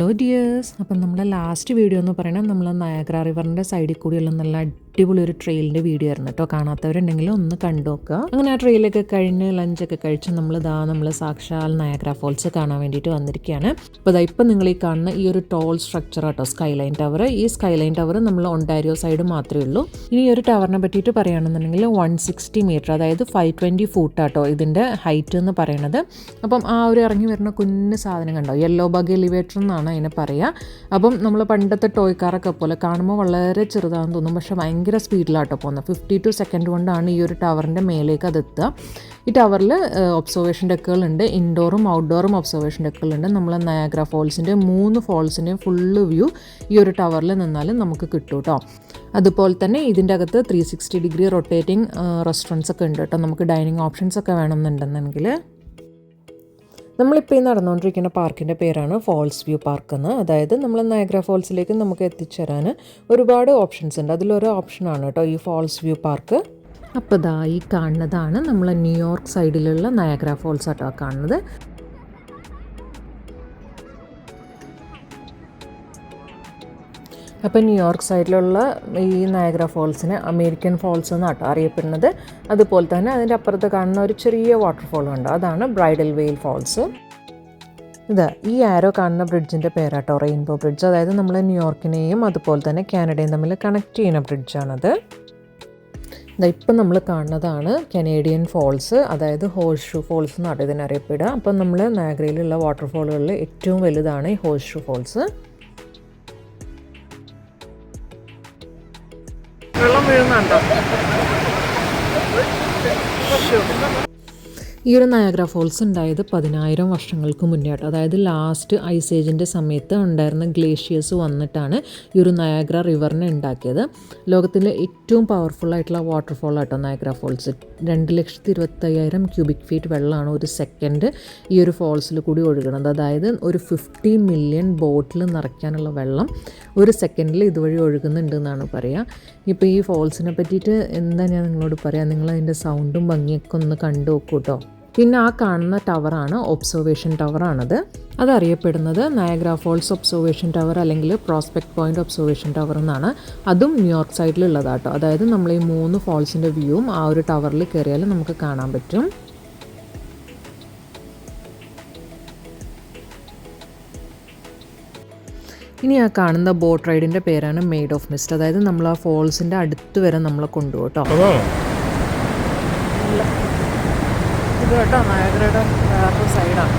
Hello dears അപ്പം നമ്മുടെ last video എന്ന് പറയുന്നത് നമ്മൾ നയാഗ്ര റിവറിന്റെ സൈഡിൽ കൂടിയുള്ള നല്ല അടിപൊളി ഒരു ട്രെയിലിന്റെ വീഡിയോ ആയിരുന്നു കേട്ടോ കാണാത്തവരുണ്ടെങ്കിൽ ഒന്ന് കണ്ടു നോക്കുക അങ്ങനെ ആ ട്രെയിലൊക്കെ കഴിഞ്ഞ് ലഞ്ചൊക്കെ കഴിച്ച് നമ്മൾ ദാ നമ്മൾ സാക്ഷാൽ നയഗ്ര ഫോൾസ് കാണാൻ വേണ്ടിയിട്ട് വന്നിരിക്കുകയാണ്. അപ്പോൾ ഇതാ ഇപ്പം നിങ്ങൾ ഈ കാണുന്ന ഈ ഒരു ടോൾ സ്ട്രക്ചർ കേട്ടോ സ്കൈലൈൻ ടവർ ഈ സ്കൈ ലൈൻ ടവർ നമ്മൾ ഒണ്ടാരിയോ സൈഡ് മാത്രമേ ഉള്ളൂ. ഇനി ഈ ഒരു ടവറിനെ പറ്റിയിട്ട് പറയുകയാണെന്നുണ്ടെങ്കിൽ വൺ സിക്സ്റ്റി മീറ്റർ അതായത് ഫൈവ് ട്വന്റി ഫൂട്ടാട്ടോ ഇതിന്റെ ഹൈറ്റ് എന്ന് പറയുന്നത്. അപ്പം ആ ഒരു ഇറങ്ങി വരുന്ന കുഞ്ഞു സാധനം കണ്ടോ? യെല്ലോ ബഗ് എലിവേറ്റർ എന്നാണ് അതിനെ പറയുക. അപ്പം നമ്മൾ പണ്ടത്തെ ടോയ് കാറൊക്കെ പോലെ കാണുമ്പോൾ വളരെ ചെറുതാണെന്ന് തോന്നും. പക്ഷേ ഭയങ്കര സ്പീഡിലാട്ടോ പോകുന്നത്. ഫിഫ്റ്റി ടു സെക്കൻഡ് കൊണ്ടാണ് ഈ ഒരു ടവറിന്റെ മേലേക്ക് അത് എത്തുക. ഈ ടവറിൽ ഒബ്സർവേഷൻ ഡെക്കുകളുണ്ട് ഇൻഡോറും ഔട്ട്ഡോറും ഒബ്സർവേഷൻ ഡെക്കുകളുണ്ട് നമ്മൾ നയാഗ്ര ഫോൾസിന്റെ മൂന്ന് ഫോൾസിന്റെയും ഫുള്ള് വ്യൂ ഈ ഒരു ടവറിൽ നിന്നാലും നമുക്ക് കിട്ടും കേട്ടോ അതുപോലെ തന്നെ ഇതിന്റെ അകത്ത് three sixty degree rotating restaurants ഒക്കെ ഉണ്ട് കേട്ടോ നമുക്ക് ഡൈനിങ് ഓപ്ഷൻസ് ഒക്കെ വേണമെന്നുണ്ടെന്നെങ്കിൽ നമ്മളിപ്പോൾ ഈ നടന്നുകൊണ്ടിരിക്കുന്ന പാർക്കിന്റെ പേരാണ് ഫോൾസ് വ്യൂ പാർക്ക് എന്ന്. അതായത് നമ്മൾ നയഗ്ര ഫോൾസിലേക്ക് നമുക്ക് എത്തിച്ചേരാൻ ഒരുപാട് ഓപ്ഷൻസ് ഉണ്ട്. അതിലൊരു ഓപ്ഷനാണ് കേട്ടോ ഈ ഫോൾസ് വ്യൂ പാർക്ക് അപ്പോൾ ഇതാ ഈ കാണുന്നതാണ് നമ്മൾ ന്യൂയോർക്ക് സൈഡിലുള്ള നയഗ്ര ഫോൾസ് ആട്ടോ കാണുന്നത്. അപ്പോൾ ന്യൂയോർക്ക് സൈഡിലുള്ള ഈ നയഗ്ര ഫോൾസിനെ അമേരിക്കൻ ഫോൾസ് എന്നാട്ടോ അറിയപ്പെടുന്നത്. അതുപോലെ തന്നെ അതിന്റെ അപ്പുറത്ത് കാണുന്ന ഒരു ചെറിയ വാട്ടർഫോൾ ഉണ്ട് അതാണ് ബ്രൈഡൽ വെയിൽ ഫോൾസ്. ഇത് ഈ ആരോ കാണുന്ന ബ്രിഡ്ജിന്റെ പേരാട്ടോ റെയിൻബോ ബ്രിഡ്ജ് അതായത് നമ്മൾ ന്യൂയോർക്കിനെയും അതുപോലെ തന്നെ കാനഡയും തമ്മിൽ കണക്ട് ചെയ്യുന്ന ബ്രിഡ്ജാണത് ഇപ്പം നമ്മൾ കാണുന്നതാണ് കനേഡിയൻ ഫോൾസ് അതായത് ഹോഴ്സ് ഷൂ ഫോൾസ് എന്നാണ് ഇതിനറിയപ്പെടുക. അപ്പം നമ്മൾ നാഗ്രയിലുള്ള വാട്ടർഫോളുകളിൽ ഏറ്റവും വലുതാണ് ഈ ഹോഴ്സ് ഷൂ ഫോൾസ് വെള്ളം വീഴുന്നുണ്ടോ ഈ ഒരു നയാഗ്ര ഫോൾസ് ഉണ്ടായത് പതിനായിരം വർഷങ്ങൾക്ക് മുന്നേ അതായത് ലാസ്റ്റ് ഐസ് ഏജിന്റെ സമയത്ത് ഉണ്ടായിരുന്ന ഗ്ലേഷ്യേഴ്സ് വന്നിട്ടാണ് ഈ ഒരു നയഗ്ര റിവറിനെ ഉണ്ടാക്കിയത്. ലോകത്തിലെ ഏറ്റവും പവർഫുൾ ആയിട്ടുള്ള വാട്ടർഫോൾ ആട്ടോ നയാഗ്ര ഫോൾസ് രണ്ട് ലക്ഷത്തി ഇരുപത്തയ്യായിരം ക്യൂബിക് ഫീറ്റ് വെള്ളമാണ് ഒരു സെക്കൻഡ് ഈ ഒരു ഫോൾസിൽ കൂടി ഒഴുകുന്നത്. അതായത് ഒരു ഫിഫ്റ്റി മില്യൺ ബോട്ടിൽ നിറയ്ക്കാനുള്ള വെള്ളം ഒരു സെക്കൻഡിൽ ഇതുവഴി ഒഴുകുന്നുണ്ട് എന്നാണ് പറയുക ഇപ്പോൾ ഈ ഫോൾസിനെ പറ്റിയിട്ട് എന്താ ഞാൻ നിങ്ങളോട് പറയാം? നിങ്ങൾ അതിന്റെ സൗണ്ടും ഭംഗിയൊക്കെ ഒന്ന് കണ്ടു നോക്കൂ കേട്ടോ പിന്നെ ആ കാണുന്ന ടവറാണ് ഒബ്സർവേഷൻ ടവറാണത്. അതറിയപ്പെടുന്നത് നയഗ്ര ഫോൾസ് ഒബ്സർവേഷൻ ടവർ അല്ലെങ്കിൽ പ്രോസ്പെക്ട് പോയിന്റ് ഒബ്സർവേഷൻ ടവർ എന്നാണ്. അതും ന്യൂയോർക്ക് സൈഡിലുള്ളതാട്ടോ അതായത് നമ്മൾ ഈ മൂന്ന് ഫോൾസിന്റെ വ്യൂവും ആ ഒരു ടവറിൽ കയറിയാൽ നമുക്ക് കാണാൻ പറ്റും. ഇനി ആ കാണുന്ന ബോട്ട് റൈഡിന്റെ പേരാണ് മെയ്ഡ് ഓഫ് മിസ്റ്റ് അതായത് നമ്മൾ ആ ഫോൾസിന്റെ അടുത്ത് വരെ നമ്മളെ കൊണ്ടുപോകും കേട്ടോ ഇത് കേട്ടോ നയഗ്രയുടെ വേറൊരു സൈഡാണ്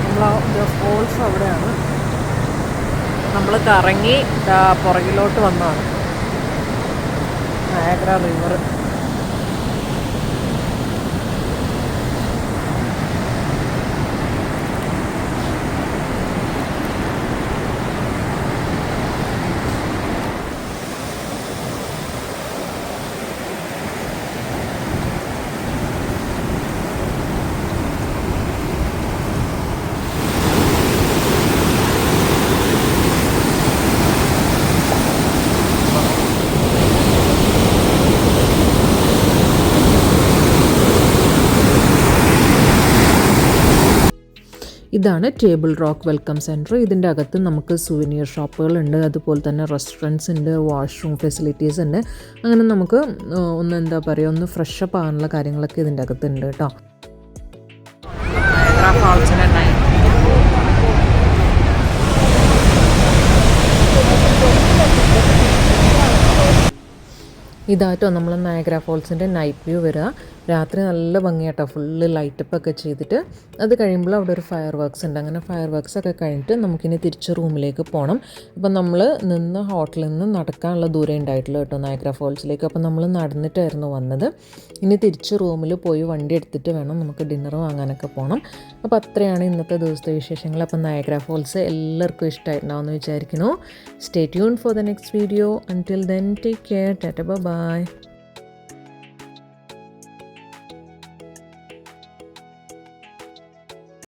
നമ്മൾ ഫോൾസ് അവിടെയാണ്. നമ്മൾ കറങ്ങി പുറകിലോട്ട് വന്നതാണ്. നയഗ്ര റിവർ ഇതാണ് ടേബിൾ റോക്ക് വെൽക്കം സെന്റർ ഇതിന്റെ അകത്ത് നമുക്ക് സുവനിയർ ഷോപ്പുകളുണ്ട് അതുപോലെ തന്നെ റെസ്റ്റോറന്റ്സ് ഉണ്ട് വാഷ്റൂം ഫെസിലിറ്റീസ് ഉണ്ട്. അങ്ങനെ നമുക്ക് ഒന്ന് എന്താ പറയുക ഒന്ന് ഫ്രഷ് അപ്പ് ആകാനുള്ള കാര്യങ്ങളൊക്കെ ഇതിന്റെ അകത്ത് ഉണ്ട് കേട്ടോ. ഇതായിട്ടോ നമ്മൾ നയഗ്ര ഫോൾസിന്റെ നൈറ്റ് വ്യൂ വരിക. രാത്രി നല്ല ഭംഗിയാട്ടോ. ഫുള്ള് ലൈറ്റപ്പ് ഒക്കെ ചെയ്തിട്ട് അത് കഴിയുമ്പോൾ അവിടെ ഒരു ഫയർ വർക്ക്സ് ഉണ്ട്. അങ്ങനെ ഫയർ വർക്ക്സ് ഒക്കെ കഴിഞ്ഞിട്ട് നമുക്കിനി തിരിച്ച് റൂമിലേക്ക് പോകണം അപ്പം നമ്മൾ നിന്ന് ഹോട്ടലിൽ നിന്ന് നടക്കാനുള്ള ദൂരം ഉണ്ടായിട്ടുള്ളൂ കേട്ടോ നയഗ്ര ഫോൾസിലേക്ക്. അപ്പം നമ്മൾ നടന്നിട്ടായിരുന്നു വന്നത്. ഇനി തിരിച്ച് റൂമിൽ പോയി വണ്ടി എടുത്തിട്ട് വേണം നമുക്ക് ഡിന്നർ വാങ്ങാനൊക്കെ പോകണം അപ്പോൾ അത്രയാണ് ഇന്നത്തെ ദിവസത്തെ വിശേഷങ്ങൾ. അപ്പം നയഗ്ര ഫോൾസ് എല്ലാവർക്കും ഇഷ്ടമായിട്ടുണ്ടാവുമെന്ന് വിചാരിക്കുന്നു. Stay tune for the next video until then take care Tata by